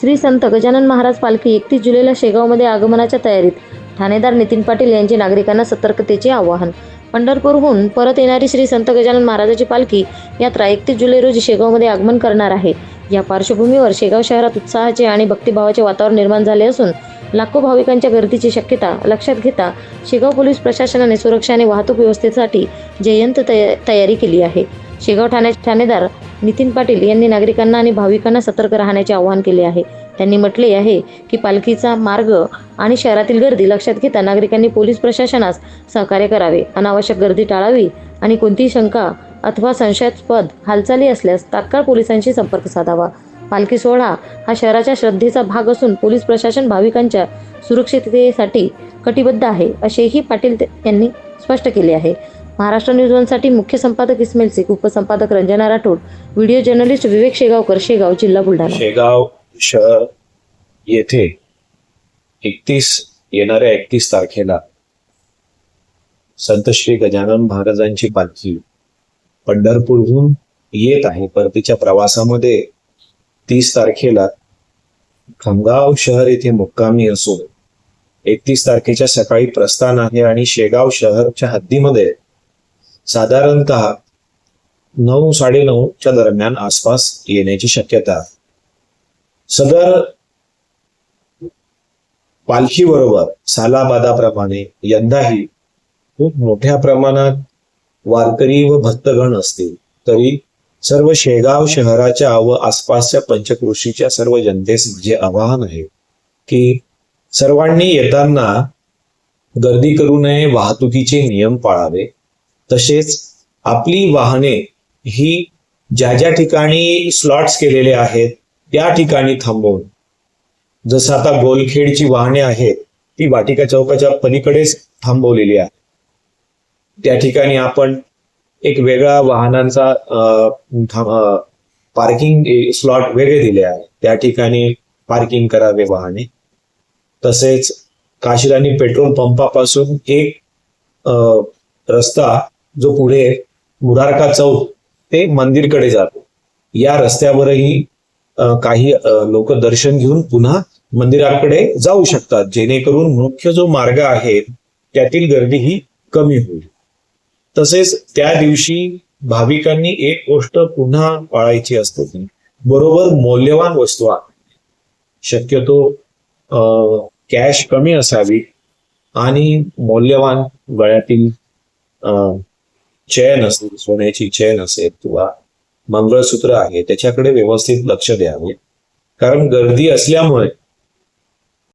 श्री संत गजानन महाराज पालखी एकतीस जुलैला शेगावमध्ये आगमनाच्या तयारीत. ठाणेदार नितीन पाटील यांचे नागरिकांना सतर्कतेचे आवाहन. पंढरपूरहून परत येणारी श्री संत गजानन महाराजाची पालखी यात्रा एकतीस जुलै रोजी शेगावमध्ये आगमन करणार आहे. या पार्श्वभूमीवर शेगाव शहरात उत्साहाचे आणि भक्तिभावाचे वातावरण निर्माण झाले असून लाखो भाविकांच्या गर्दीची शक्यता लक्षात घेता शेगाव पोलीस प्रशासनाने सुरक्षा आणि वाहतूक व्यवस्थेसाठी जयंत तया तयारी केली आहे. शेगाव ठाणे ठाणेदार नितीन पाटील यांनी नागरिकांना आणि भाविकांना सतर्क राहण्याचे आवाहन केले आहे. त्यांनी म्हटले आहे की पालखीचा मार्ग आणि शहरातील गर्दी लक्षात घेता नागरिकांनी पोलीस प्रशासनास सहकार्य करावे. अनावश्यक गर्दी टाळावी आणि कोणतीही शंका अथवा संशयास्पद हालचाली असल्यास तात्काळ पोलिसांशी संपर्क साधावा. पालखी सोहळा हा शहराच्या श्रद्धेचा भाग असून पोलीस प्रशासन भाविकांच्या सुरक्षिततेसाठी कटिबद्ध आहे असेही पाटील यांनी स्पष्ट केले आहे. महाराष्ट्र न्यूज वनसाठी मुख्य संपादक इस्माईल शेख उपसंपादक रंजना राठोड व्हिडिओ जर्नलिस्ट विवेक शेगावकर शेगाव जिल्हा बुलढाणा. शेगाव शहर येथे एकतीस येणाऱ्या एकतीस तारखेला संत श्री गजानन महाराजांची पालखी पंढरपूरहून येत आहे. परतीच्या प्रवासामध्ये तीस तारखेला खमगाव शहर येथे मुक्कामी असून एकतीस तारखेच्या सकाळी प्रस्थान आहे आणि शेगाव शहरच्या हद्दीमध्ये साधारणतः नऊ साडेनऊच्या दरम्यान आसपास येण्याची शक्यता. सदर पालखीबरोबर सालाबादाप्रमाणे यंदाही खूप मोठ्या प्रमाणात वारकरी व भक्तगण असतील. तरी सर्व शेगाव शहराच्या व आसपासच्या पंचकृषीच्या सर्व जनतेस माझे आवाहन आहे की सर्वांनी येताना गर्दी करू नये वाहतुकीचे नियम पाळावे तसेच आपली वाहने ही ज्या ज्या ठिकाणी स्लॉट्स केलेले आहेत त्या ठिकाणी थांबवून. जसं आता गोलखेडची वाहने आहेत ती वाटिका चौकाच्या पलीकडेच थांबवलेली आहे. त्या ठिकाणी आपण एक वेगळा वाहनांचा पार्किंग स्लॉट वेगळे दिले आहे. त्या ठिकाणी पार्किंग करावे वाहने. तसेच काशीराणी पेट्रोल पंपापासून एक रस्ता जो पुढे मुरारका चौक ते मंदिरकडे जातो. या रस्त्यावरही काही लोक दर्शन घेऊन पुन्हा मंदिराकडे जाऊ शकतात. जेणेकरून मुख्य जो मार्ग आहे त्यातील गर्दी ही कमी होईल. तसेच त्या दिवशी भाविकांनी एक गोष्ट पुन्हा पाळायची असते ती. बरोबर मौल्यवान वस्तू आहे शक्यतो कॅश कमी असावी आणि मौल्यवान गळ्यातील चैन असेल सोन्याची चैन असेल किंवा मंगळसूत्र आहे त्याच्याकडे व्यवस्थित लक्ष द्यावे कारण गर्दी असल्यामुळे